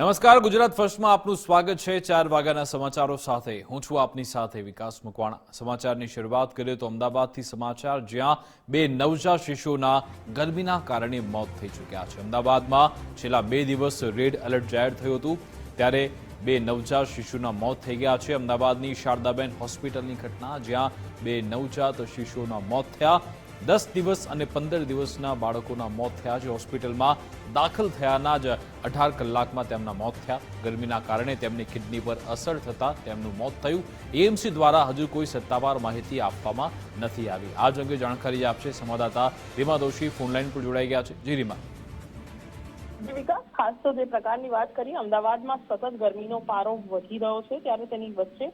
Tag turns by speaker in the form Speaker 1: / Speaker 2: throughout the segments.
Speaker 1: નમસ્કાર, ગુજરાત ફર્સ્ટમાં આપનું સ્વાગત છે. ચાર વાગ્યાના સમાચારો સાથે. હું છું આપની સાથે વિકાસ મકવાણા. સમાચારની શરૂઆત કરીએ તો અમદાવાદથી સમાચાર. જ્યાં બે નવજાત શિશુઓના ગરમીના કારણે મોત થઈ ચૂક્યા છે. અમદાવાદમાં છેલ્લા બે દિવસ રેડ એલર્ટ જાહેર થયું હતું. ત્યારે બે નવજાત શિશુના મોત થઈ ગયા છે. અમદાવાદની શારદાબેન હોસ્પિટલની ઘટના, જ્યાં બે નવજાત શિશુઓના મોત થયા. દસ દિવસ અને પંદર દિવસના બાળકોના મોત થયા છે. હોસ્પિટલમાં દાખલ થયાના જ અઢાર કલાકમાં તેમના મોત થયા. ગરમીના કારણે તેમની કિડની પર અસર થતાં તેમનું મોત થયું. એએમસી દ્વારા હજુ કોઈ સત્તાવાર માહિતી આપવામાં નથી આવી. આ જ અંગે જાણકારી આપશે સંવાદદાતા રીમા દોશી. ફોનલાઈન પર જોડાઈ ગયા છે. જી રીમા.
Speaker 2: જી વિકાસ ખાસ તો જે પ્રકારની વાત કરી અમદાવાદમાં સતત ગરમીનો પારો વધી રહ્યો છે. ત્યારે તેની વચ્ચે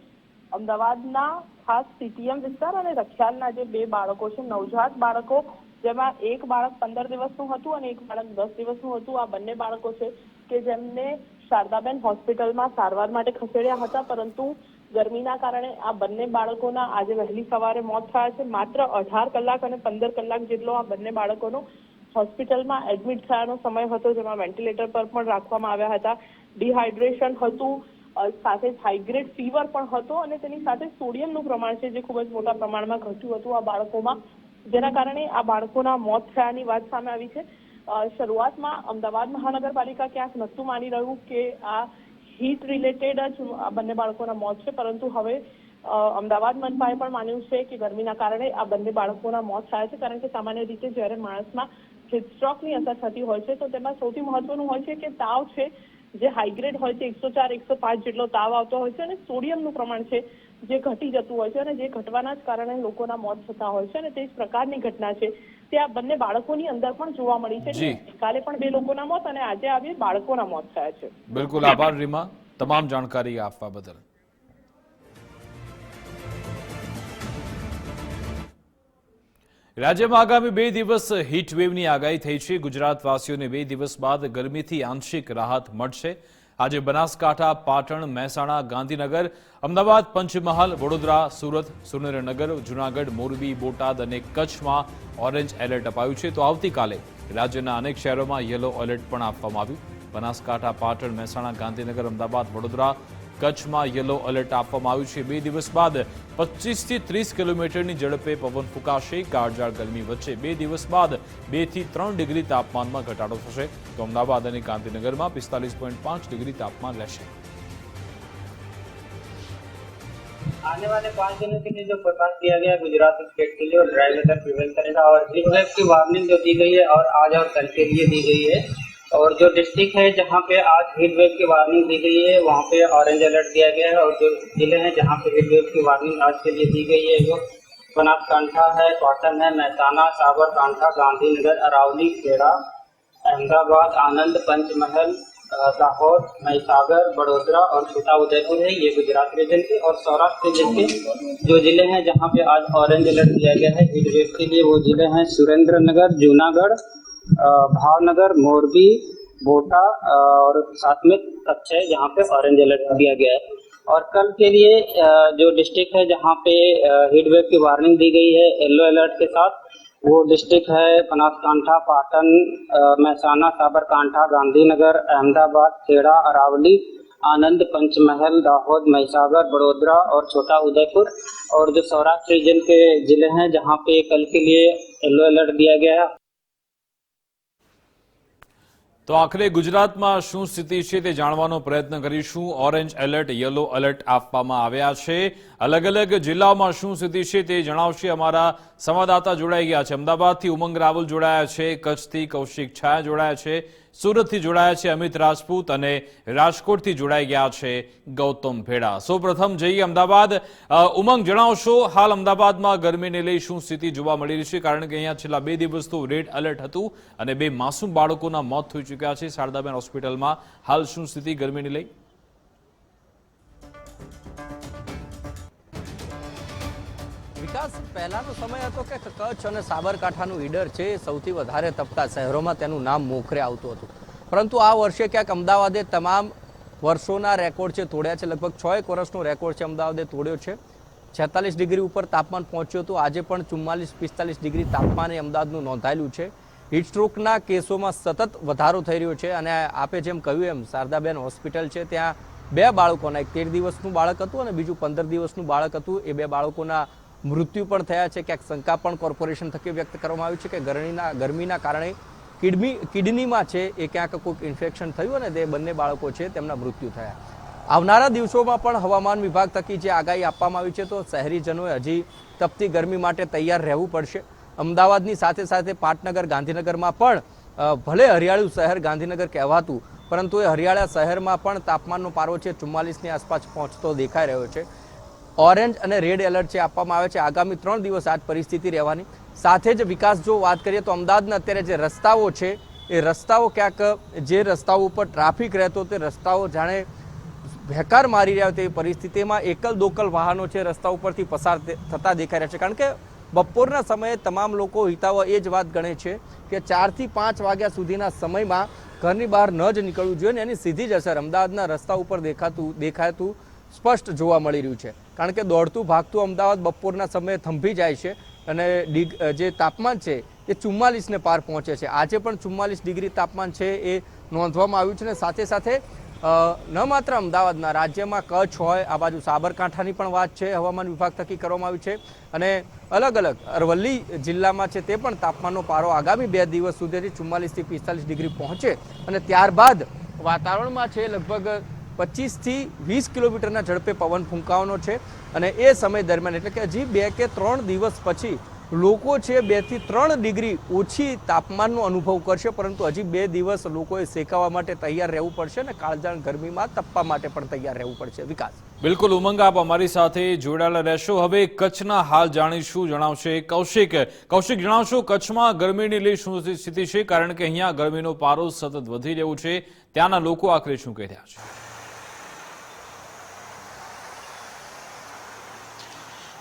Speaker 2: અમદાવાદના ખાસ સીટીએમ વિસ્તાર અને રખિયાલના જે બે બાળકો છે, નવજાત બાળકો, જેમાં એક બાળક પંદર દિવસનું હતું અને એક બાળક દસ દિવસનું હતું. આ બંને બાળકો છે કે જેમને શારદાબેન હોસ્પિટલમાં સારવાર માટે ખસેડ્યા હતા, પરંતુ ગરમીના કારણે આ બંને બાળકોના આજે વહેલી સવારે મોત થયા છે. માત્ર અઢાર કલાક અને પંદર કલાક જેટલો આ બંને બાળકોનો હોસ્પિટલમાં એડમિટ થયાનો સમય હતો, જેમાં વેન્ટિલેટર પર પણ રાખવામાં આવ્યા હતા. ડિહાઇડ્રેશન હતું. સાથે જ હાઈગ્રેડ ફીવર પણ હતો અને તેની સાથે સોડિયમનું પ્રમાણ છે જે ખૂબ જ મોટા પ્રમાણમાં ઘટ્યું હતું આ બાળકોમાં. જેના કારણે આ બાળકોના મોત થયાની વાત સામે આવી છે. શરૂઆતમાં અમદાવાદ મહાનગરપાલિકા ક્યાંક નહોતું માની રહ્યું કે આ હીટ રિલેટેડ જ બંને બાળકોના મોત છે, પરંતુ હવે અમદાવાદ મનપાએ પણ માન્યું છે કે ગરમીના કારણે આ બંને બાળકોના મોત થયા છે, કારણ કે સામાન્ય રીતે જ્યારે માણસમાં હિટસ્ટ્રોકની અસર થતી હોય છે, તો તેમાં સૌથી મહત્વનું હોય છે કે તાવ છે. જે હાઈગ્રેડ હોય છે એકસો ચાર એકસો પાંચ જેટલો તાવ આવતો હોય છે અને સોડિયમનું પ્રમાણ છે જે ઘટી જતું હોય છે અને જે ઘટવાના જ કારણે લોકોના મોત થતા હોય છે અને તે જ પ્રકારની ઘટના છે. તે આ બંને બાળકોની અંદર પણ જોવા મળી છે. કાલે પણ બે લોકોના મોત અને આજે આ બે બાળકોના મોત થયા છે.
Speaker 1: બિલકુલ આભાર રીમા. તમામ જાણકારી આપવા બદલ. રાજ્યમાં આગામી બે દિવસ હીટવેવની આગાહી થઈ છે. ગુજરાતવાસીઓને બે દિવસ બાદ ગરમીથી આંશિક રાહત મળશે. આજે બનાસકાંઠા, પાટણ, મહેસાણા, ગાંધીનગર, અમદાવાદ, પંચમહાલ, વડોદરા, સુરત, સુરેન્દ્રનગર, જૂનાગઢ, મોરબી, બોટાદ અને કચ્છમાં ઓરેન્જ એલર્ટ અપાયું છે. તો આવતીકાલે રાજ્યના અનેક શહેરોમાં યલો એલર્ટ પણ આપવામાં આવ્યું. બનાસકાંઠા, પાટણ, મહેસાણા, ગાંધીનગર, અમદાવાદ, વડોદરા કચ્છમાં યલો એલર્ટ આપવામાં આવ્યું છે બે દિવસ બાદ પચીસથી ત્રીસ કિલોમીટરની ઝડપે પવન ફૂંકાશે કાળઝાળ ગરમી વચ્ચે બે દિવસ બાદ બે થી ત્રણ ડિગ્રી તાપમાનમાં ઘટાડો થશે તો અમદાવાદ અને ગાંધીનગરમાં પિસ્તાલીસ પોઈન્ટ પાંચ ડિગ્રી તાપમાન રહેશે
Speaker 3: आने वाले पाँच दिनों के लिए जो फोरकास्ट दिया गया है गुजरात स्टेट के लिए और ड्राई वेदर प्रिवेल करेगा और हीट वेव की वार्निंग जो दी गई है और आज और कल के लिए दी गई है और जो डिस्ट्रिक्ट है जहाँ पे आज हीट वेव की वार्निंग दी गई है, वहाँ पे ऑरेंज अलर्ट दिया गया है और जो ज़िले हैं जहाँ पे हीट वेव की वार्निंग आज के लिए दी गई है, वो बनासकांठा है पाटन है महसाना साबरकांठा, गांधीनगर, अरावली, खेड़ा, अहमदाबाद, आनंद, पंचमहल लाहौर, महिसागर, बड़ोदरा और छोटा उदयपुर है। ये गुजरात रीजन के और सौराष्ट्र रीजन के जो ज़िले हैं जहाँ पे आज ऑरेंज अलर्ट दिया गया है हीट वेव के लिए, वो ज़िले हैं सुरेंद्र नगर जूनागढ़ भावनगर, मोरबी, बोटा और साथ में कच्छ है, जहाँ पे ऑरेंज अलर्ट दिया गया है। और कल के लिए जो डिस्ट्रिक्ट है जहाँ पे हीट वेव की वार्निंग दी गई है येलो अलर्ट के साथ, वो डिस्ट्रिक्ट है बनासकांठा, पाटन महसाना साबरकांठा, गांधीनगर, अहमदाबाद, खेड़ा, अरावली, आनंद, पंचमहल, दाहोद, महिसागर, बड़ोदरा और छोटा उदयपुर। और जो सौराष्ट्र रीजन के ज़िले हैं, जहाँ पे कल के लिए येलो अलर्ट दिया गया है।
Speaker 1: તો આખરે ગુજરાતમાં શું સ્થિતિ છે તે જાણવાનો પ્રયત્ન કરીશું. ઓરેન્જ એલર્ટ, યલો એલર્ટ આપવામાં આવ્યા છે. અલગ અલગ જિલ્લાઓમાં શું સ્થિતિ છે તે જણાવશે અમારા સંવાદદાતા જોડાઈ ગયા છે. અમદાવાદથી ઉમંગ રાવલ જોડાયા છે, કચ્છથી કૌશિક છાયા જોડાયા છે. સુરતથી જોડાયા છે અમિત રાજપૂત અને રાજકોટથી જોડાઈ ગયા છે ગૌતમ ભેડા. સૌપ્રથમ જઈએ અમદાવાદ. ઉમંગ જણાવશો, હાલ અમદાવાદમાં ગરમીને લઈ શું સ્થિતિ જોવા મળી રહી છે? કારણ કે અહીંયા છેલ્લા બે દિવસ રેડ એલર્ટ હતું અને બે માસૂમ બાળકોના મોત થઈ ચૂક્યા છે. શારદાબેન હોસ્પિટલમાં હાલ શું સ્થિતિ ગરમીને લઈ?
Speaker 4: વિકાસ પહેલાનો સમય હતો કે કચ્છ અને સાબરકાંઠાનું ઈડર છે સૌથી વધારે તપતા શહેરોમાં તેનું નામ મોખરે આવતું હતું. પરંતુ આ વર્ષે ક્યાંક અમદાવાદે તમામ વર્ષોના રેકોર્ડ છે તોડ્યા છે. લગભગ છ એક વર્ષનો રેકોર્ડ છે અમદાવાદે તોડ્યો છે. છેતાલીસ ડિગ્રી ઉપર તાપમાન પહોંચ્યું હતું. આજે પણ ચુમ્માલીસ પિસ્તાલીસ ડિગ્રી તાપમાને અમદાવાદનું નોંધાયેલું છે. હીટસ્ટ્રોકના કેસોમાં સતત વધારો થઈ રહ્યો છે અને આપે જેમ કહ્યું એમ શારદાબેન હોસ્પિટલ છે. ત્યાં બે બાળકોના, એક તેર દિવસનું બાળક હતું અને બીજું પંદર દિવસનું બાળક હતું. એ બે બાળકોના મૃત્યુ પણ થયા છે. ક્યાંક શંકા પણ કોર્પોરેશન થકી વ્યક્ત કરવામાં આવી છે કે ગરમીના ગરમીના કારણે કિડની કિડનીમાં છે એ ક્યાંક કોઈક ઇન્ફેક્શન થયું અને તે બંને બાળકો છે તેમના મૃત્યુ થયા. આવનારા દિવસોમાં પણ હવામાન વિભાગ થકી જે આગાહી આપવામાં આવી છે તો શહેરીજનોએ હજી તપતી ગરમી માટે તૈયાર રહેવું પડશે. અમદાવાદની સાથે સાથે પાટનગર, ગાંધીનગરમાં પણ ભલે હરિયાળું શહેર ગાંધીનગર કહેવાતું, પરંતુ એ હરિયાળા શહેરમાં પણ તાપમાનનો પારો છે. ચુમ્માલીસની આસપાસ પહોંચતો દેખાઈ રહ્યો છે. ઓરેન્જ અને રેડ એલર્ટ છે આપવામાં આવે છે આગામી ત્રણ દિવસ આ પરિસ્થિતિ રહેવાની. સાથે જ વિકાસ જો વાત કરીએ તો અમદાવાદના અત્યારે જે રસ્તાઓ છે, એ રસ્તાઓ ક્યાંક જે રસ્તાઓ ઉપર ટ્રાફિક રહેતો તે રસ્તાઓ જાણે ભેકાર મારી રહ્યા હોય તેવી પરિસ્થિતિમાં એકલ દોકલ વાહનો છે રસ્તા ઉપરથી પસાર થતા દેખાઈ રહ્યા છે. કારણ કે બપોરના સમયે તમામ લોકો હિતાવો એ જ વાત ગણે છે કે ચારથી પાંચ વાગ્યા સુધીના સમયમાં ઘરની બહાર ન જ નીકળવું જોઈએ ને એની સીધી જ અસર અમદાવાદના રસ્તા ઉપર દેખાતું દેખાતું સ્પષ્ટ જોવા મળી રહ્યું છે. કારણ કે દોડતું, ભાગતું અમદાવાદ બપોરના સમયે થંભી જાય છે અને ડિગ જે તાપમાન છે એ ચુમ્માલીસને પાર પહોંચે છે. આજે પણ ચુમ્માલીસ ડિગ્રી તાપમાન છે એ નોંધવામાં આવ્યું છે અને સાથે સાથે ન માત્ર અમદાવાદના, રાજ્યમાં કચ્છ હોય, આ બાજુ સાબરકાંઠાની પણ વાત છે, હવામાન વિભાગ થકી કરવામાં આવી છે અને અલગ અલગ અરવલ્લી જિલ્લામાં છે તે પણ તાપમાનનો પારો આગામી બે દિવસ સુધીથી ચુમ્માલીસથી પિસ્તાલીસ ડિગ્રી પહોંચે અને ત્યારબાદ વાતાવરણમાં છે લગભગ પચીસથી વીસ કિલોમીટરના ઝડપે પવન ફૂંકાવાનો છે અને એ સમય દરમિયાન, એટલે કે હજી બે કે ત્રણ દિવસ પછી, લોકો છે બેથી ત્રણ ડિગ્રી ઓછી તાપમાનનો અનુભવ કરશે, પરંતુ હજી બે દિવસ લોકોએ શેકાવા માટે તૈયાર રહેવું પડશે અને કાળજાણ ગરમીમાં તપવા માટે પણ તૈયાર રહેવું પડશે. વિકાસ.
Speaker 1: બિલકુલ, ઉમંગ આપ અમારી સાથે જોડાયેલા રહેશો. હવે કચ્છના હાલ જાણીશું, જણાવશે કૌશિક. કૌશિક, જણાવશો કચ્છમાં ગરમીની લઈ શું સ્થિતિ છે? કારણ કે અહીંયા ગરમીનો પારો સતત વધી રહ્યો છે. ત્યાંના લોકો આખરે શું કહી રહ્યા છે?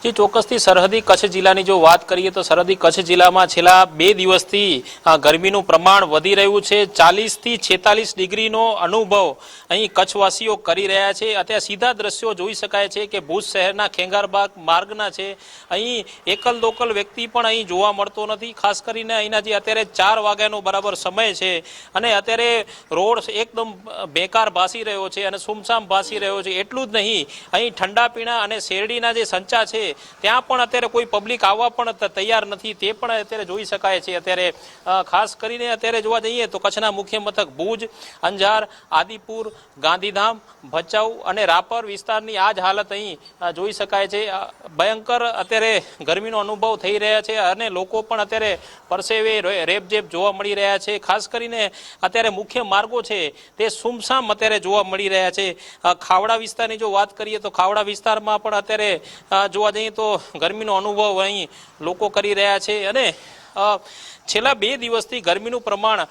Speaker 5: જે, ચોક્કસથી સરહદી કચ્છ જિલ્લાની જો વાત કરીએ તો સરહદી કચ્છ જિલ્લામાં છેલ્લા બે દિવસથી ગરમીનું પ્રમાણ વધી રહ્યું છે. ચાલીસથી છેતાલીસ ડિગ્રીનો અનુભવ અહીં કચ્છવાસીઓ કરી રહ્યા છે. અત્યારે સીધા દ્રશ્યો જોઈ શકાય છે કે ભુજ શહેરના ખેંગારબાગ માર્ગના છે. અહીં એકલ દોકલ વ્યક્તિ પણ અહીં જોવા મળતો નથી. ખાસ કરીને અહીંના જે અત્યારે ચાર વાગ્યાનો બરાબર સમય છે અને અત્યારે રોડ એકદમ બેકાર ભાસી રહ્યો છે અને સુમસામ ભાસી રહ્યો છે. એટલું જ નહીં, અહીં ઠંડા પીણા અને શેરડીના જે સંચા છે ત્યાં પણ અત્યારે કોઈ પબ્લિક આવવા પણ તૈયાર નથી. તે પણ અત્યારે જોઈ શકાય છે. અત્યારે ખાસ કરીને અત્યારે જોવા જઈએ તો કચ્છના મુખ્ય મથક ભુજ, અંજાર, આદિપુર, ગાંધીધામ, ભચાઉ અને રાપર વિસ્તારની આ જ હાલત અહીં જોઈ શકાય છે. ભયંકર અત્યારે ગરમીનો અનુભવ થઈ રહ્યા છે અને લોકો પણ અત્યારે પરસેવે રે- રેપઝેપ જોવા મળી રહ્યા છે. ખાસ કરીને અત્યારે મુખ્ય માર્ગો છે તે સુમસામ અત્યારે જોવા મળી રહ્યા છે. ખાવડા વિસ્તારની જો વાત કરીએ તો ખાવડા વિસ્તારમાં પણ અત્યારે જોવા જઈએ તો ગરમીનો અનુભવ અહીં લોકો કરી રહ્યા છે અને છેલ્લા બે દિવસથી ગરમીનું પ્રમાણ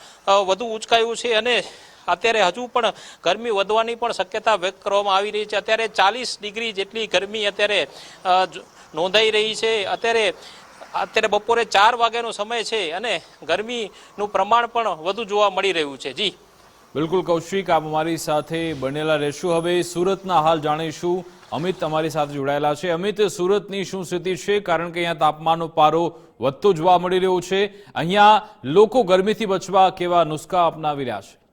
Speaker 5: વધુ ઉચકાયું છે અને અત્યારે હજુ પણ ગરમી વધવાની પણ શક્યતા વ્યક્ત કરવામાં આવી રહી છે. અત્યારે ચાલીસ ડિગ્રી જેટલી ગરમી અત્યારે નોંધાઈ રહી છે. અત્યારે અત્યારે બપોરે ચાર વાગ્યાનો સમય છે અને ગરમીનું પ્રમાણ પણ વધુ જોવા મળી રહ્યું છે. જી.
Speaker 1: બિલકુલ, કૌશિક, આપ અમારી સાથે બનેલા રહેશું. હવે સુરતના હાલ જાણીશું અમિત તમારી સાથે જોડાયેલા છે. અમિત, સુરતની શું સ્થિતિ છે? કારણ કે અહીંયા તાપમાનનો પારો વધતો જોવા મળી રહ્યો છે. અહીંયા લોકો ગરમીથી બચવા કેવા નુસ્ખા અપનાવી રહ્યા છે?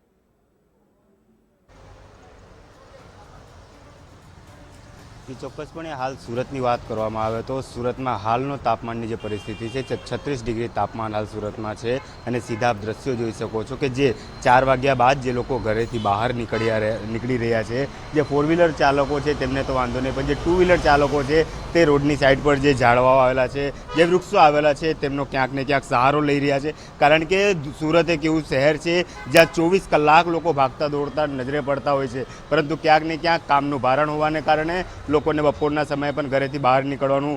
Speaker 6: જી ચોક્કસપણે હાલ સુરતની વાત કરવામાં આવે તો સુરતમાં હાલનો તાપમાનની જે પરિસ્થિતિ છે છત્રીસ ડિગ્રી તાપમાન હાલ સુરતમાં છે. અને સીધા દ્રશ્યો જોઈ શકો છો કે જે ચાર વાગ્યા બાદ જે લોકો ઘરેથી બહાર નીકળ્યા નીકળી રહ્યા છે, જે ફોર વ્હીલર ચાલકો છે, તેમને તો વાંધો નહીં, પણ જે ટુ વ્હીલર ચાલકો છે, તે રોડની સાઈડ પર જે ઝાડવાઓ આવેલા છે, જે વૃક્ષો આવેલા છે, તેમનો ક્યાંક ને ક્યાંક સહારો લઈ રહ્યા છે. કારણ કે સુરત એક એવું શહેર છે, જ્યાં ચોવીસ કલાક લોકો ભાગતા દોડતા નજરે પડતા હોય છે. પરંતુ ક્યાંક ને ક્યાંક કામનું ભારણ હોવાને કારણે લોકોને બપોરના સમયે પણ ઘરેથી બહાર નીકળવાનું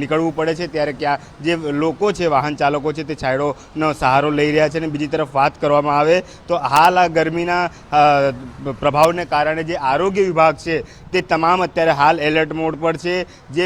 Speaker 6: નીકળવું પડે છે. ત્યારે ક્યાં જે લોકો છે, વાહન ચાલકો છે, તે છાંયડોનો સહારો લઈ રહ્યા છે અને બીજી તરફ વાત કરવામાં આવે તો હાલ આ ગરમીના પ્રભાવને કારણે જે આરોગ્ય વિભાગ છે, તે તમામ અત્યારે હાલ એલર્ટ મોડ પર છે. જે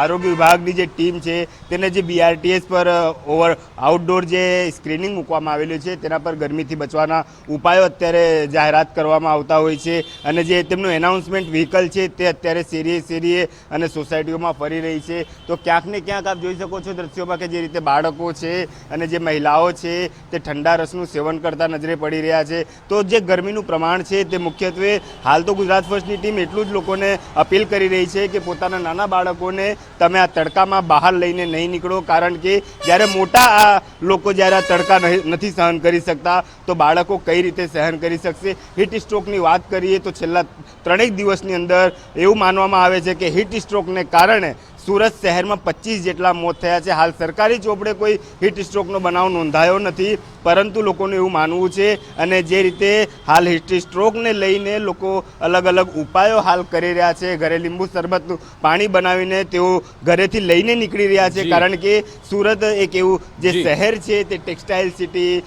Speaker 6: આરોગ્ય વિભાગની જે ટીમ છે, તેને જે બીઆરટીએસ પર ઓવર આઉટડોર જે સ્ક્રીનિંગ મૂકવામાં આવેલું છે, તેના પર ગરમીથી બચવાના ઉપાયો અત્યારે જાહેરાત કરવામાં આવતા હોય છે. અને જે તેમનું એનાઉન્સમેન્ટ વ્હીકલ છે, તે અત્યારે અત્યારે શેરીએ શેરીએ અને સોસાયટીઓમાં ફરી રહી છે. તો ક્યાંક ને ક્યાંક આપ જોઈ શકો છો દ્રશ્યોમાં કે જે રીતે બાળકો છે અને જે મહિલાઓ છે તે ઠંડા રસનું સેવન કરતા નજરે પડી રહ્યા છે. તો જે ગરમીનું પ્રમાણ છે તે મુખ્યત્વે હાલ તો ગુજરાત ફર્સ્ટની ટીમ એટલું જ લોકોને અપીલ કરી રહી છે કે પોતાના નાના બાળકોને તમે આ તડકામાં બહાર લઈને નહીં નીકળો, કારણ કે જ્યારે મોટા લોકો જ્યારે આ તડકા નથી સહન કરી શકતા, તો બાળકો કઈ રીતે સહન કરી શકશે? હીટ સ્ટ્રોકની વાત કરીએ તો છેલ્લા ત્રણેક દિવસની અંદર એવું માનવામાં આવે છે કે હીટ સ્ટ્રોકને કારણે સુરત શહેરમાં પચીસ જેટલા મોત થયા છે. હાલ સરકારી ચોપડે કોઈ હીટ સ્ટ્રોકનો બનાવ નોંધાયો નથી પરંતુ લોકોનું એવું માનવું છે અને જે રીતે હાલ હીટ સ્ટ્રોકને લઈને લોકો અલગ અલગ ઉપાયો હાલ કરી રહ્યા છે. ઘરે લીંબુ શરબતનું પાણી બનાવીને તેઓ ઘરેથી લઈને નીકળી રહ્યા છે. કારણ કે સુરત એક એવું જે શહેર છે તે ટેક્સટાઇલ સિટી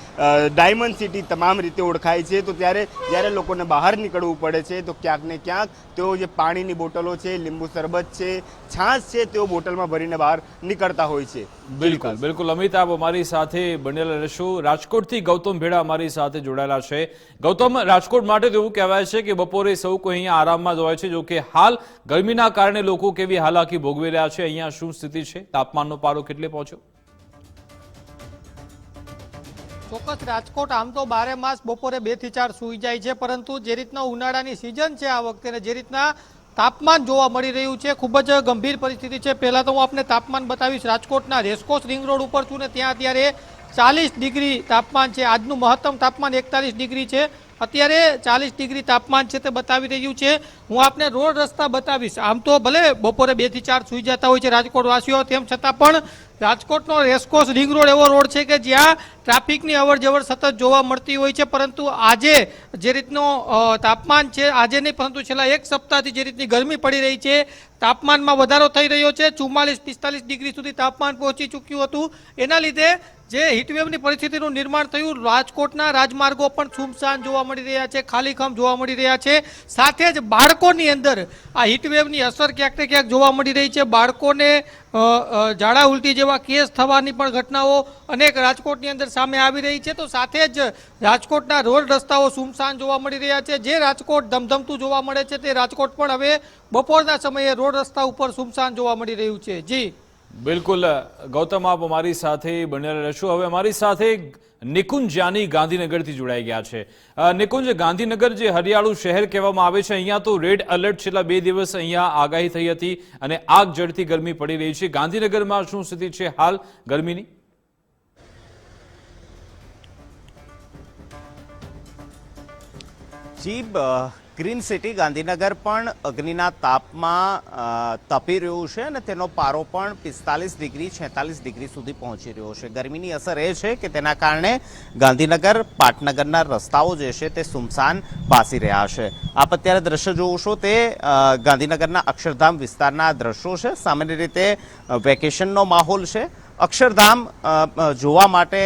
Speaker 6: ડાયમંડ સિટી તમામ રીતે ઓળખાય છે. તો ત્યારે જ્યારે લોકોને બહાર નીકળવું પડે છે તો ક્યાંક ને ક્યાંક તેઓ જે પાણીની બોટલો છે લીંબુ શરબત છે છાશ છે તેઓ બોટલમાં ભરીને બહાર નીકળતા હોય છે.
Speaker 1: બિલકુલ બિલકુલ. અમિત આપ અમારી સાથે બનેલા રહેશો રાજકોટથી ગૌતમ ભેડા અમારી સાથે જોડાયેલા છે. ગૌતમ રાજકોટ માટે તો એવું કહેવાય છે કે બપોરે સૌ કોઈ અહીંયા આરામમાં જ હોય છે જો કે હાલ ગરમીના કારણે લોકો કેવી હાલાકી ભોગવી રહ્યા છે અહીંયા શું સ્થિતિ છે? તાપમાનનો પારો કેટલે પહોંચ્યો?
Speaker 7: ચોક્કસ રાજકોટ આમ તો બારે માસ બપોરે બેથી ચાર સુઈ જાય છે પરંતુ જે રીતના ઉનાળાની સિઝન છે આ વખતે જે રીતના તાપમાન જોવા મળી રહ્યું છે. ખૂબ જ ગંભીર પરિસ્થિતિ છે. પહેલાં તો હું આપને તાપમાન બતાવીશ. રાજકોટના રેસકોર્સ રિંગ રોડ ઉપર છું ને ત્યાં અત્યારે ચાલીસ ડિગ્રી તાપમાન છે. આજનું મહત્તમ તાપમાન એકતાલીસ ડિગ્રી છે. અત્યારે ચાલીસ ડિગ્રી તાપમાન છે તે બતાવી રહ્યું છે. હું આપને રોડ રસ્તા બતાવીશ. આમ તો ભલે બપોરે બેથી ચાર સુઈ જતા હોય છે રાજકોટવાસીઓ, તેમ છતાં પણ રાજકોટનો રેસકોર્સ રિંગ રોડ એવો રોડ છે કે જ્યાં ટ્રાફિકની અવરજવર સતત જોવા મળતી હોય છે. પરંતુ આજે જે રીતનો તાપમાન છે, આજે નહીં, પરંતુ છેલ્લા એક સપ્તાહથી જે રીતની ગરમી પડી રહી છે, તાપમાનમાં વધારો થઈ રહ્યો છે. ચુમ્માલીસ પિસ્તાલીસ ડિગ્રી સુધી તાપમાન પહોંચી ચૂક્યું હતું. એના લીધે જે હીટવેવની પરિસ્થિતિનું નિર્માણ થયું, રાજકોટના રાજમાર્ગો પણ સુમસાન જોવા મળી રહ્યા છે ખાલીખમ જોવા મળી રહ્યા છે. સાથે જ બાળકોની અંદર આ હીટવેવની અસર ક્યાંક ને ક્યાંક જોવા મળી રહી છે. બાળકોને ઝાડા ઉલટી જેવા કેસ થવાની પણ ઘટનાઓ અનેક રાજકોટની અંદર સામે આવી રહી છે. તો સાથે જ રાજકોટના રોડ રસ્તાઓ સુમસાન જોવા મળી રહ્યા છે. જે રાજકોટ ધમધમતું જોવા મળે છે તે રાજકોટ પણ હવે બપોરના સમયે રોડ રસ્તા ઉપર સુમસાન જોવા મળી રહ્યું છે. જી.
Speaker 1: બિલકુલ ગૌતમ, આપ અમારી સાથે બનેલા રહેશો. હવે અમારી સાથે નિકુંજ જાની ગાંધીનગરથી જોડાઈ ગયા છે. નિકુંજ, ગાંધીનગર જે હરિયાળું શહેર કહેવામાં આવે છે, અહીંયા તો રેડ એલર્ટ છેલ્લા બે દિવસ અહીંયા આગાહી થઈ હતી અને આગ જડતી ગરમી પડી રહી છે. ગાંધીનગરમાં શું સ્થિતિ છે હાલ ગરમીની?
Speaker 8: જી, બ- ગ્રીન સિટી, ગાંધીનગર પણ અગ્નિના તાપમાં તપી રહ્યું છે અને તેનો પારો પણ પિસ્તાલીસ ડિગ્રી, છેતાલીસ ડિગ્રી સુધી પહોંચી રહ્યો છે. ગરમીની અસર એ છે કે તેના કારણે ગાંધીનગર, પાટનગરના રસ્તાઓ જે છે તે સુમસાન ભાસી રહ્યા છે. આપ અત્યારે દ્રશ્ય છો તે ગાંધીનગરના અક્ષરધામ વિસ્તારના દ્રશ્યો છે. સામાન્ય રીતે વેકેશનનો માહોલ છે. અક્ષરધામ જોવા માટે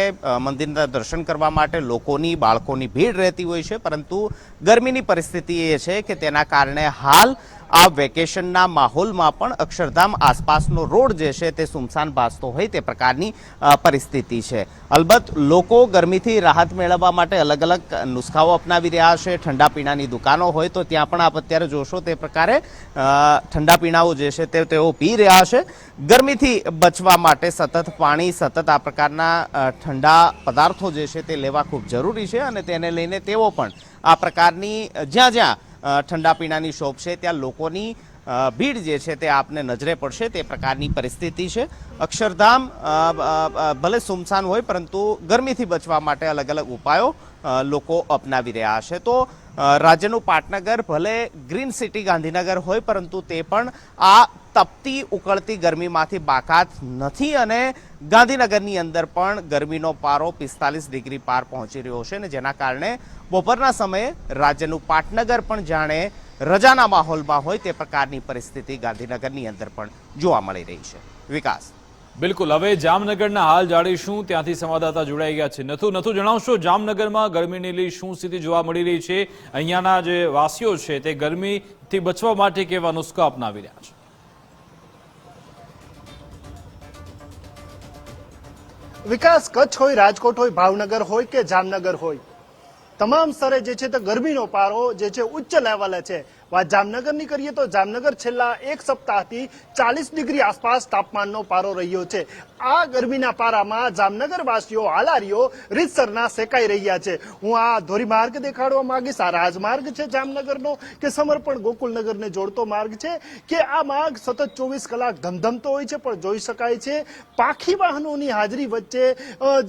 Speaker 8: મંદિરના દર્શન કરવા માટે લોકોની, બાળકોની ભીડ રહેતી હોય છે, પરંતુ ગરમીની પરિસ્થિતિ એ છે કે તેના કારણે હાલ આ વેકેશનના માહોલમાં પણ અક્ષરધામ આસપાસનો રોડ જે છે તે સુમસાન ભાસતો હોય તે પ્રકારની પરિસ્થિતિ છે. અલબત્ત લોકો ગરમીથી રાહત મેળવવા માટે અલગ અલગ નુસ્ખાઓ અપનાવી રહ્યા છે. ઠંડા પીણાની દુકાનો હોય તો ત્યાં પણ આપ અત્યારે જોશો તે પ્રકારે ઠંડા પીણાઓ જે છે તે તેઓ પી રહ્યા છે. ગરમીથી બચવા માટે સતત પાણી, સતત આ પ્રકારના ઠંડા પદાર્થો જે છે તે લેવા ખૂબ જરૂરી છે અને તેને લઈને તેઓ પણ આ પ્રકારની જ્યાં જ્યાં ઠંડા પીણાની શોપ છે, ત્યાં લોકોની ભીડ જે છે તે આપને નજરે પડશે, તે પ્રકારની પરિસ્થિતિ છે. અક્ષરધામ ભલે સુમસાન હોય, પરંતુ ગરમીથી બચવા માટે અલગ અલગ ઉપાયો લોકો અપનાવી રહ્યા છે. તો રાજ્યનું પાટનગર ભલે ગ્રીન સિટી ગાંધીનગર હોય, પરંતુ તે પણ આ તપતી ઉકળતી ગરમીમાંથી બાકાત નથી અને ગાંધીનગરની અંદર પણ ગરમીનો પારો પિસ્તાલીસ ડિગ્રી પાર પહોંચી રહ્યો છે અને જેના કારણે બપોરના સમયે રાજ્યનું પાટનગર પણ જાણે રજાના માહોલમાં હોય તે પ્રકારની પરિસ્થિતિ ગાંધીનગરની અંદર પણ જોવા મળી રહી છે. વિકાસ.
Speaker 1: બિલકુલ. હવે જામનગરના હાલ જાણીશું ત્યાંથી સંવાદદાતા જોડાઈ ગયા છે. નથુ નથુ જણાવશો, જામનગરમાં ગરમીને શું સ્થિતિ જોવા મળી રહી છે? અહીંયાના જે વાસીઓ છે, તે ગરમીથી બચવા માટે કેવા નુસ્ખા અપનાવી રહ્યા છે?
Speaker 9: વિકાસ કચ્છ હોય, રાજકોટ હોય, ભાવનગર હોય કે જામનગર હોય, તમામ સ્તરે જે છે તે ગરમીનો પારો જે છે ઉચ્ચ લેવલે છે. વાત જામનગરની કરીએ તો જામનગર છેલ્લા એક સપ્તાહથી ચાલીસ ડિગ્રી આસપાસ તાપમાનનો પારો રહ્યો છે. આ ગરમીના પારામાં જામનગરવાસીઓ હાલારીઓ રીતસરના સેકાઈ રહ્યા છે. હું આ ધોરીમાર્ગ દેખાડવા માંગીશ. આ રાજમાર્ગ છે જામનગરનો કે સમર્પણ ગોકુલનગરને જોડતો માર્ગ છે? કે આ માર્ગ સતત ચોવીસ કલાક ધમધમતો હોય છે? પણ જોઈ શકાય છે, પાખી વાહનોની હાજરી વચ્ચે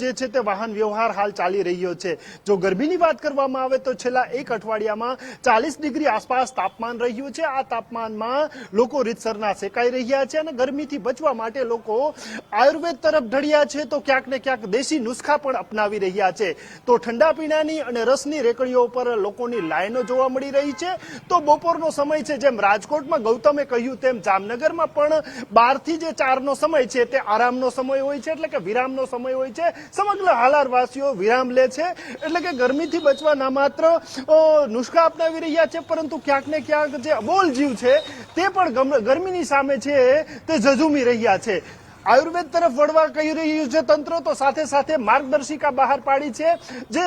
Speaker 9: જે છે તે વાહન વ્યવહાર હાલ ચાલી રહ્યો છે. જો ગરમીની વાત કરવામાં આવે તો છેલ્લા એક અઠવાડિયામાં ચાલીસ ડિગ્રી આસપાસ તાપમાન રહ્યું છે. આ તાપમાનમાં લોકો રીતસરના સેકાઈ રહ્યા છે અને ગરમીથી બચવા માટે લોકો આયુર્વેદ તરફ ઢળ્યા છે તો ક્યાંક ને ક્યાંક દેશી નુસ્ખા પણ અપનાવી રહ્યા છે. તો ઠંડા પીણાની અને રસની રેકડીઓ પર લોકોની લાઈનો જોવા મળી રહી છે. તો બપોરનો સમય છે જેમ રાજકોટમાં ગૌતમે કહ્યું તેમ જામનગરમાં પણ બારથી જે ચારનો સમય છે તે આરામનો સમય હોય છે એટલે કે વિરામનો સમય હોય છે. સમગ્ર હાલારવાસીઓ વિરામ લે છે. એટલે કે ગરમીથી બચવા ના માત્ર નુસ્ખા અપનાવી રહ્યા છે પરંતુ ક્યાંક ને ક્યાંક જે અબોલ જીવ છે, તે પણ ગરમીની સામે છે, તે ઝઝુમી રહ્યા છે. આયુર્વેદ તરફ વળવા કહી રહ્યું છે તંત્ર, તો સાથે સાથે માર્ગદર્શિકા બહાર પાડી છે જે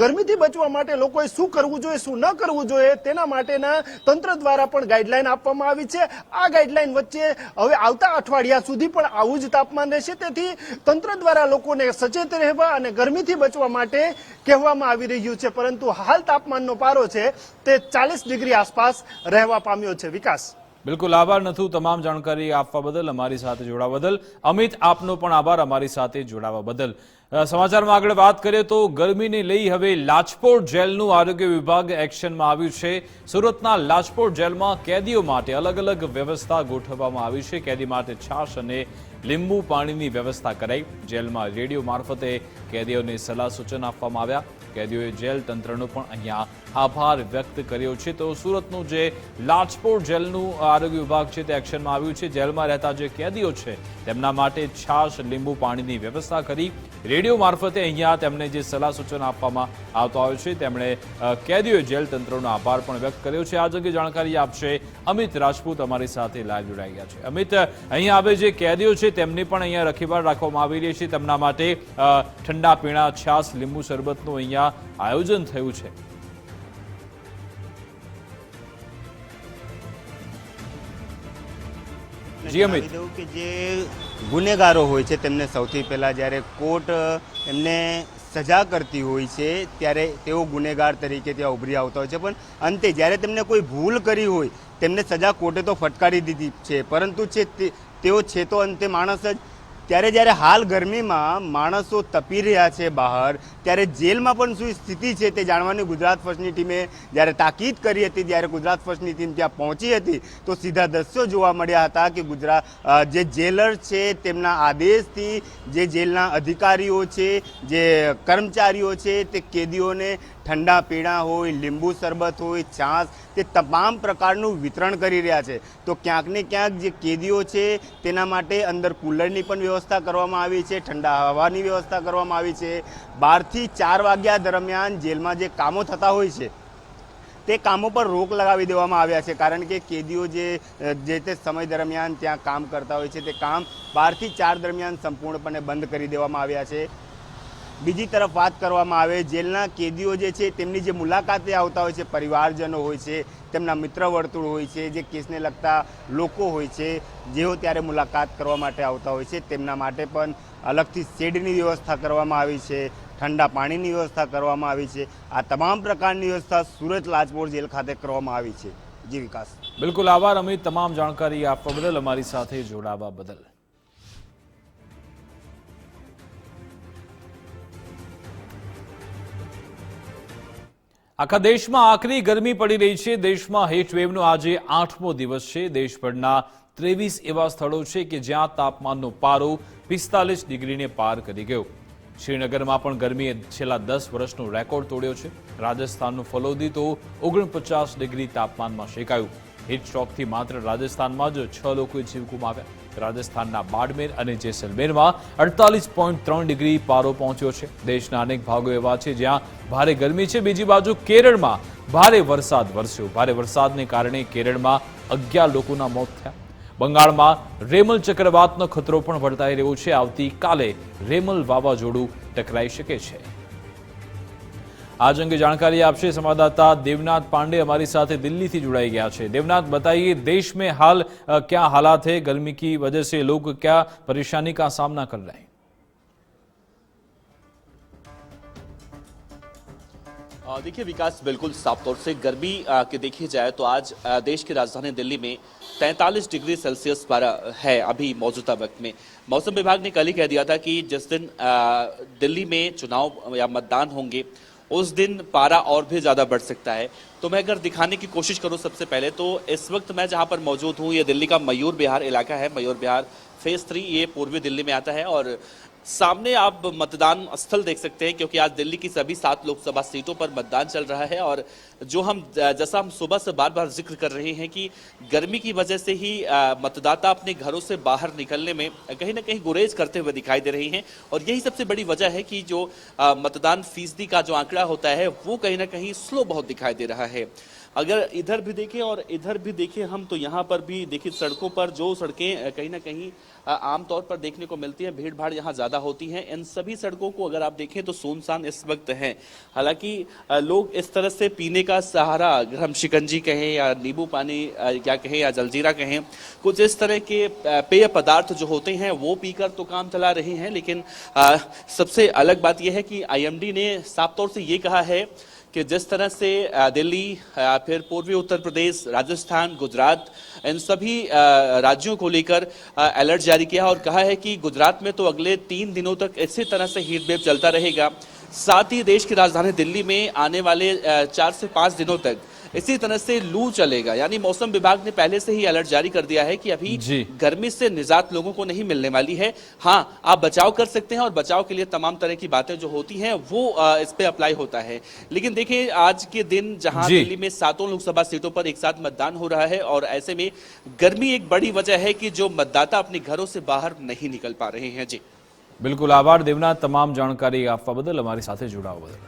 Speaker 9: ગરમીથી બચવા માટે લોકોએ શું કરવું જોઈએ, શું ન કરવું જોઈએ, તેના માટેના તંત્ર દ્વારા પણ ગાઈડલાઈન આપવામાં આવી છે. આ ગાઈડલાઈન વચ્ચે હવે આવતા અઠવાડિયા સુધી પણ આવું જ તાપમાન રહેશે. તેથી તંત્ર દ્વારા લોકોને સચેત રહેવા અને ગરમીથી બચવા માટે કહેવામાં આવી રહ્યું છે. પરંતુ હાલ તાપમાનનો પારો છે તે ચાલીસ ડિગ્રી આસપાસ રહેવા પામ્યો છે. વિકાસ.
Speaker 1: બિલકુલ આભાર નથુ. તમામ જાણકારી આપવા બદલ અમારી સાથે જોડાવા બદલ. અમિત, આપનો પણ આભાર અમારી સાથે જોડાવા બદલ. સમાચારમાં આગળ વાત કરીએ તો ગરમીને લઈ હવે લાજપોર જેલનું આરોગ્ય વિભાગ એક્શનમાં આવ્યું છે. સુરતના લાજપોર જેલમાં કેદીઓ માટે અલગ અલગ વ્યવસ્થા ગોઠવવામાં આવી છે. કેદી માટે છાશ અને લીંબુ પાણીની વ્યવસ્થા કરાઈ. જેલમાં રેડિયો મારફતે કેદીઓને સલાહ સૂચન આપવામાં આવ્યા. કેદીઓએ જેલ તંત્રનો પણ અહીંયા આભાર વ્યક્ત કર્યો છે. તો સુરતનું જે લાજપોર જેલનું આરોગ્ય વિભાગ છે, તે એક્શનમાં આવ્યું છે. જેલમાં રહેતા જે કેદીઓ છે, તેમના માટે છાશ, લીંબુ પાણીની વ્યવસ્થા કરી રેડિયો મારફતે અહીંયા તેમને જે સલાહ સૂચન આપવામાં આવતો આવ્યો છે, તેમણે કેદીઓ જેલ તંત્રનો આભાર પણ વ્યક્ત કર્યો છે. આ અંગે જાણકારી આપશે અમિત રાજપૂત અમારી સાથે લાઈવ જોડાઈ ગયા છે. અમિત અહીંયા આવે જે કેદીઓ છે, તેમની પણ અહીંયા રખીબાર રાખવામાં આવી રહી છે. તેમના માટે ઠંડા પીણા છાસ લીંબુ શરબતનું અહીંયા આયોજન થયું છે. જી
Speaker 6: ગુનેગારો હોય છે, તેમને સૌથી પહેલાં જ્યારે કોર્ટ એમને સજા કરતી હોય છે, ત્યારે તેઓ ગુનેગાર તરીકે ત્યાં ઉભરી આવતા હોય છે. પણ અંતે જ્યારે તેમને કોઈ ભૂલ કરી હોય, તેમને સજા કોર્ટે તો ફટકારી દીધી છે. પરંતુ છે તેઓ છે તો અંતે માણસ જ. ત્યારે જ્યારે હાલ ગરમીમાં માણસો તપી રહ્યા છે બહાર, ત્યારે જેલમાં પણ શું સ્થિતિ છે તે જાણવાની ગુજરાત ફર્સ્ટની ટીમે જ્યારે તાકીદ કરી હતી, જ્યારે ગુજરાત ફર્સ્ટની ટીમ ત્યાં પહોંચી હતી, તો સીધા દ્રશ્યો જોવા મળ્યા હતા કે ગુજરાત જે જેલર છે તેમના આદેશથી જે જેલના અધિકારીઓ છે, જે કર્મચારીઓ છે તે કેદીઓને ઠંડા પીણા હોય, લીંબુ શરબત હોય, છાશ, તે તમામ પ્રકારનું વિતરણ કરી રહ્યા છે. તો ક્યાંક ને ક્યાંક જે કેદીઓ છે, તેના માટે અંદર કુલરની પણ વ્યવસ્થા કરવામાં આવી છે, ઠંડા હવાની વ્યવસ્થા કરવામાં આવી છે. બારથી ચાર વાગ્યા દરમિયાન જેલમાં જે કામો થતા હોય છે, તે કામો પર રોક લગાવી દેવામાં આવ્યા છે. કારણ કે કેદીઓ જે જે તે સમય દરમિયાન ત્યાં કામ કરતા હોય છે, તે કામ બારથી ચાર દરમિયાન સંપૂર્ણપણે બંધ કરી દેવામાં આવ્યા છે. બીજી તરફ વાત કરવામાં આવે, જેલના કેદીઓ જે છે, તેમની જે મુલાકાતે આવતા હોય છે, પરિવારજનો હોય છે, તેમના મિત્ર વર્તુળ હોય છે, જે કેસને લગતા લોકો હોય છે, જેઓ ત્યારે મુલાકાત કરવા માટે આવતા હોય છે, તેમના માટે પણ અલગથી શેડની વ્યવસ્થા કરવામાં આવી છે, ઠંડા પાણીની વ્યવસ્થા કરવામાં આવી છે. આ તમામ પ્રકારની વ્યવસ્થા સુરત લાજપોર જેલ ખાતે કરવામાં આવી છે. જી વિકાસ.
Speaker 1: બિલકુલ આભાર, અમિત. તમામ જાણકારી આપવા બદલ અમારી સાથે જોડાવા બદલ. આખા દેશમાં આકરી ગરમી પડી રહી છે. દેશમાં હીટ વેવનો આજે આઠમો દિવસ છે. દેશભરના ત્રેવીસ એવા સ્થળો છે કે જ્યાં તાપમાનનો પારો પિસ્તાલીસ ડિગ્રીને પાર કરી ગયો. શ્રીનગરમાં પણ ગરમીએ છેલ્લા દસ વર્ષનો રેકોર્ડ તોડ્યો છે. રાજસ્થાનનું ફલોદી તો ઓગણપચાસ ડિગ્રી તાપમાનમાં શેકાયું. હીટ સ્ટ્રોકથી માત્ર રાજસ્થાનમાં જ છ લોકોએ જીવ ગુમાવ્યા. રાજસ્થાનના બાડમેર અને જેસલમેરમાં અડતાલીસ પોઈન્ટ ત્રણ ડિગ્રી પારો પહોંચ્યો છે. દેશના અનેક ભાગો એવા છે જ્યાં ભારે ગરમી છે. બીજી બાજુ કેરળમાં ભારે વરસાદ વરસ્યો. ભારે વરસાદને કારણે કેરળમાં અગિયાર લોકોના મોત થયા. બંગાળમાં રેમલ ચક્રવાતનો ખતરો પણ વર્તાઈ રહ્યો છે. આવતીકાલે રેમલ વાવાઝોડું ટકરાઈ શકે છે. આજ અંગે જાણકારી આપશે संवाददाता देवनाथ पांडे हमारी साथ दिल्ली થી जुड़ाई गया છે देवनाथ बताइए देश में हाल अ, क्या हालात है गर्मी की वजह से लोग क्या परेशानी का सामना कर रहे हैं
Speaker 10: अ, देखिए विकास बिल्कुल साफ तौर से गर्मी अ, के देखी जाए तो आज अ, देश की राजधानी दिल्ली में 43 डिग्री सेल्सियस पारा है अभी मौजूदा वक्त में मौसम विभाग ने कल ही कह दिया था कि जिस दिन अ, दिल्ली में चुनाव या मतदान होंगे उस दिन पारा और भी ज़्यादा बढ़ सकता है। तो मैं अगर दिखाने की कोशिश करूँ सबसे पहले तो इस वक्त मैं जहाँ पर मौजूद हूँ, ये दिल्ली का मयूर बिहार इलाका है। मयूर बिहार फ़ेज़ थ्री ये पूर्वी दिल्ली में आता है और सामने आप मतदान स्थल देख सकते हैं, क्योंकि आज दिल्ली की सभी सात लोकसभा सीटों पर मतदान चल रहा है और जो हम, जैसा हम सुबह से बार बार ज़िक्र कर रहे हैं कि गर्मी की वजह से ही मतदाता अपने घरों से बाहर निकलने में कहीं ना कहीं गुरेज करते हुए दिखाई दे रहे हैं। और यही सबसे बड़ी वजह है कि जो मतदान फ़ीसदी का जो आंकड़ा होता है, वो कहीं ना कहीं स्लो बहुत दिखाई दे रहा है। अगर इधर भी देखें और इधर भी देखें हम तो यहाँ पर भी देखिए सड़कों पर जो सड़कें कहीं ना कहीं आमतौर पर देखने को मिलती है भीड़ भाड़ यहाँ ज़्यादा होती है। इन सभी सड़कों को अगर आप देखें तो सुनसान इस वक्त है। हालाँकि लोग इस तरह से पीने का सहारा, अगर हम शिकंजी कहें या नींबू पानी क्या कहें या जलजीरा कहें, कुछ इस तरह के पेय पदार्थ जो होते हैं, वो पीकर तो काम चला रहे हैं। लेकिन सबसे अलग बात यह है कि आईएमडी ने साफ़ तौर से ये कहा है कि जिस तरह से दिल्ली फिर पूर्वी उत्तर प्रदेश, राजस्थान, गुजरात, इन सभी राज्यों को लेकर अलर्ट जारी किया और कहा है कि गुजरात में तो अगले तीन दिनों तक इसी तरह से हीट वेव चलता रहेगा। साथ ही देश की राजधानी दिल्ली में आने वाले चार से पाँच दिनों तक इसी तरह से लू चलेगा यानी मौसम विभाग ने पहले से ही अलर्ट जारी कर दिया है कि अभी
Speaker 1: जी।
Speaker 10: गर्मी से निजात लोगों को नहीं मिलने वाली है हाँ आप बचाव कर सकते हैं और बचाव के लिए तमाम तरह की बातें जो होती हैं वो अ, इस पे अप्लाई होता है लेकिन देखिए आज के दिन जहां
Speaker 1: जी।
Speaker 10: दिल्ली में सातों लोकसभा सीटों पर एक साथ मतदान हो रहा है और ऐसे में गर्मी एक बड़ी वजह है कि जो मतदाता अपने घरों से बाहर नहीं निकल पा रहे हैं जी
Speaker 1: બિલકુલ આભાર દેવનાથ તમામ જાણકારી આપવા બદલ અમારી સાથે જોડાવા બદલ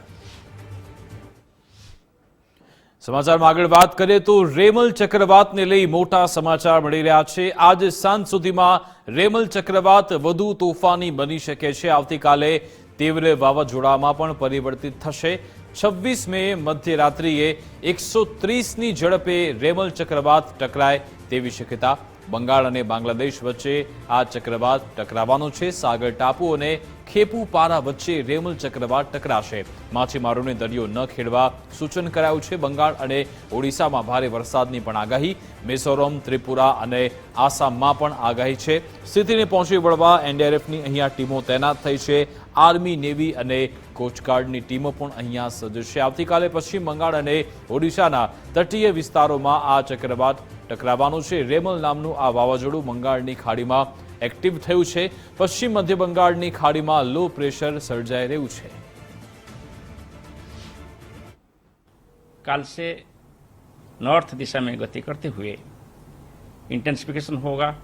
Speaker 1: સમાચારમાં આગળ વાત કરીએ તો રેમલ ચક્રવાતને લઈ મોટા સમાચાર મળી રહ્યા છે. આજ સાંજ સુધીમાં રેમલ ચક્રવાત વધુ તોફાની બની શકે છે. આવતીકાલે તીવ્ર વાવાઝોડામાં પણ પરિવર્તિત થશે. છવ્વીસ મે મધ્યરાત્રિએ એકસો ત્રીસની ઝડપે રેમલ ચક્રવાત ટકરાય તેવી શક્યતા બંગાળ અને બાંગ્લાદેશ વચ્ચે આ ચક્રવાત ટકરાવાનો છે. સાગર ટાપુ અને ખેપુપારા વચ્ચે રેમલ ચક્રવાત ટકરાશે. માછીમારોને દરિયો ન ખેડવા સૂચન કરાયું છે. બંગાળ અને ઓડિશામાં ભારે વરસાદની પણ આગાહી. મિઝોરમ, ત્રિપુરા અને આસામમાં પણ આગાહી છે. સ્થિતિને પહોંચી વળવા એનડીઆરએફની અહીંયા ટીમો તૈનાત થઈ છે. આર્મી, નેવી અને કોસ્ટગાર્ડની ટીમો પણ અહીંયા સજ્જ છે. આવતીકાલે પશ્ચિમ બંગાળ અને ઓડિશાના તટીય વિસ્તારોમાં આ ચક્રવાત ટકરાવાનું છે રેમલ નામનું આ વાવાઝોડું બંગાળની ખાડીમાં એક્ટિવ થયું છે પશ્ચિમ મધ્ય બંગાળની ખાડીમાં લો પ્રેશર સર્જાઈ રહ્યું છે
Speaker 11: काल से नॉर्थ दिशा में गति करते हुए इंटेंसिफिकेशन होगा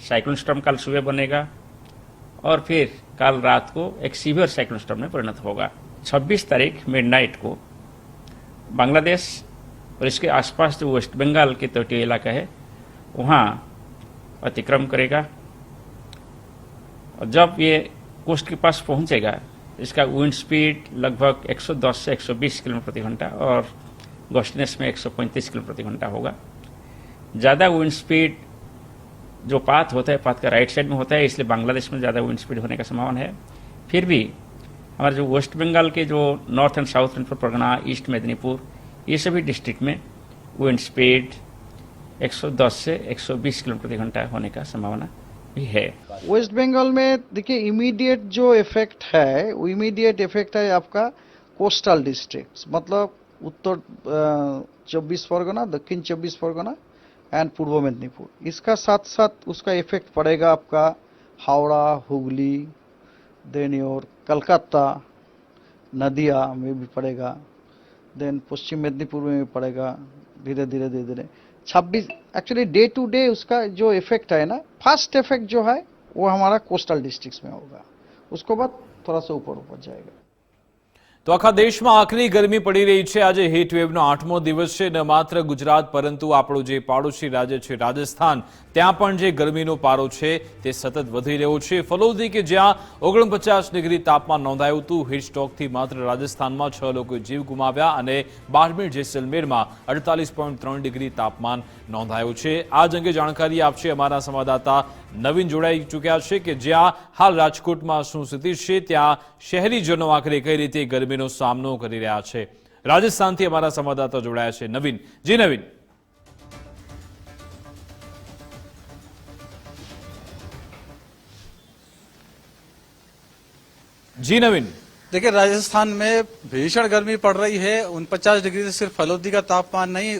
Speaker 11: साइक्लोन स्टॉर्म कल सुबह बनेगा और फिर कल रात को एक सीवियर साइक्लोन स्टॉर्म में परिणत होगा 26 तारीख मिडनाइट को बांग्लादेश और इसके आसपास जो वेस्ट बंगाल के तटीय इलाका है, वहाँ अतिक्रम करेगा। और जब ये कोस्ट के पास पहुँचेगा, इसका विंड स्पीड लगभग 110 से 120 किलोमीटर प्रति घंटा और गॉस्टनेस में 135 किलोमीटर प्रति घंटा होगा। ज़्यादा विंड स्पीड जो पाथ होता है पाथ का राइट साइड में होता है, इसलिए बांग्लादेश में ज़्यादा विंड स्पीड होने का संभावना है। फिर भी हमारे जो वेस्ट बंगाल के जो north and south twenty Pargana East Medinipur ये सभी डिस्ट्रिक्ट में विंड स्पीड 110 से 120 किलोमीटर प्रति घंटा होने का संभावना भी है।
Speaker 12: वेस्ट बंगाल में देखिए इमीडिएट जो इफ़ेक्ट है, वो इमीडिएट इफ़ेक्ट है आपका कोस्टल डिस्ट्रिक्ट मतलब उत्तर चौबीस परगना, दक्षिण चौबीस परगना एंड पूर्व मेदिनीपुर। इसका साथ साथ उसका इफ़ेक्ट पड़ेगा आपका हावड़ा, हुगली देन और कलकत्ता, नदिया में भी पड़ेगा। देन पश्चिम मेदनीपुर में भी पड़ेगा, धीरे धीरे धीरे धीरे। छब्बीस एक्चुअली डे टू डे उसका जो इफ़ेक्ट है ना फ़र्स्ट इफ़ेक्ट जो है, वो हमारा कोस्टल डिस्ट्रिक्ट में होगा। उसको बाद थोड़ा सा ऊपर ऊपर जाएगा।
Speaker 1: તો આખા દેશમાં આકરી ગરમી પડી રહી છે. આજે હીટવેવનો આઠમો દિવસ છે. ન માત્ર ગુજરાત, પરંતુ આપણું જે પાડોશી રાજ્ય છે, રાજસ્થાન, ત્યાં પણ જે ગરમીનો પારો છે, તે સતત વધી રહ્યો છે. ફલોદી કે જ્યાં ઓગણપચાસ ડિગ્રી તાપમાન નોંધાયું હતું હીટસ્ટોકથી માત્ર રાજસ્થાનમાં છ લોકોએ જીવ ગુમાવ્યા અને બારમીર જેસલમેરમાં અડતાલીસ પોઈન્ટ ત્રણ ડિગ્રી તાપમાન નોંધાયું છે. આ જ અંગે જાણકારી આપશે અમારા સંવાદદાતા નવીન જોડાઈ ચૂક્યા છે કે જ્યાં હાલ રાજકોટમાં શું સ્થિતિ છે ત્યાં શહેરીજનો આખરે કઈ રીતે ગરમીનો સામનો કરી રહ્યા છે રાજસ્થાનથી અમારા સંવાદદાતા જોડાયા છે નવીન જી નવીન जी नवीन
Speaker 13: देखिए राजस्थान में भीषण गर्मी पड़ रही है उनपचास डिग्री से सिर्फ फलोदी का तापमान नहीं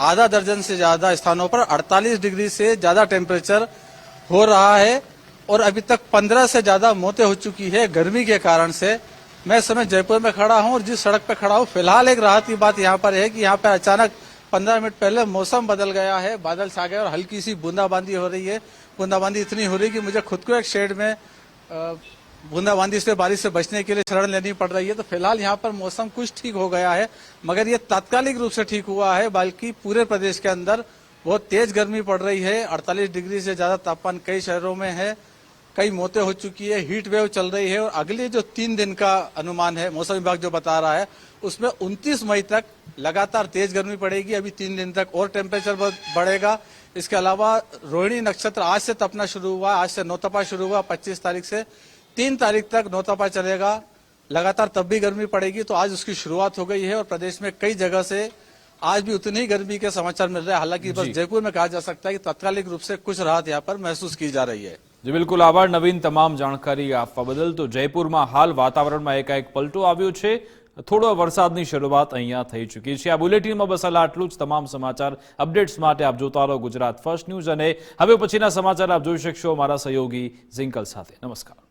Speaker 13: आधा दर्जन से ज्यादा स्थानों पर 48 डिग्री से ज्यादा टेम्परेचर हो रहा है और अभी तक 15 से ज़्यादा मौतें हो चुकी है गर्मी के कारण से। मैं समय जयपुर में खड़ा हूँ और जिस सड़क पे खड़ा हूँ, फ़िलहाल एक राहत की बात यहाँ पर है कि यहाँ पर अचानक 15 मिनट पहले मौसम बदल गया है, बादल छा गए और हल्की सी बूंदाबांदी हो रही है। बूंदाबांदी इतनी हो रही है कि मुझे खुद को एक शेड में बूंदाबांदी से, बारिश से बचने के लिए शरण लेनी पड़ रही है। तो फ़िलहाल यहाँ पर मौसम कुछ ठीक हो गया है, मगर ये तात्कालिक रूप से ठीक हुआ है, बल्कि पूरे प्रदेश के अंदर बहुत तेज गर्मी पड़ रही है 48 डिग्री से ज़्यादा तापमान कई शहरों में है, कई मौतें हो चुकी है हीट वेव चल रही है और अगले जो तीन दिन का अनुमान है, मौसम विभाग जो बता रहा है, उसमें 29 मई तक लगातार तेज गर्मी पड़ेगी, अभी तीन दिन तक और टेम्परेचर बढ़ेगा। इसके अलावा रोहिणी नक्षत्र आज से तपना शुरू हुआ, आज से नौतपा शुरू हुआ 25 तारीख से तीन तारीख तक नौतपा चलेगा, लगातार तब भी गर्मी पड़ेगी तो आज उसकी शुरुआत हो गई है और प्रदेश में कई जगह से आज भी उतनी ही गर्मी के समाचार मिल रहे हैं हालांकि बस
Speaker 1: जी।
Speaker 13: जयपुर में कहा जा सकता है कि तात्कालिक रूप से कुछ राहत यहाँ पर महसूस की जा रही है
Speaker 1: જી બિલકુલ આભાર નવીન તમામ જાણકારી આપવા બદલ તો જયપુરમાં હાલ વાતાવરણમાં એકાએક પલટો આવ્યો છે થોડો વરસાદની શરૂઆત અહીંયા થઈ ચૂકી છે આ બુલેટિનમાં બસ હાલ આટલું જ તમામ સમાચાર અપડેટ્સ માટે આપ જોતા રહો ગુજરાત ફર્સ્ટ ન્યૂઝ અને હવે પછીના સમાચાર આપ જોઈ શકશો મારા સહયોગી ઝિંકલ સાથે નમસ્કાર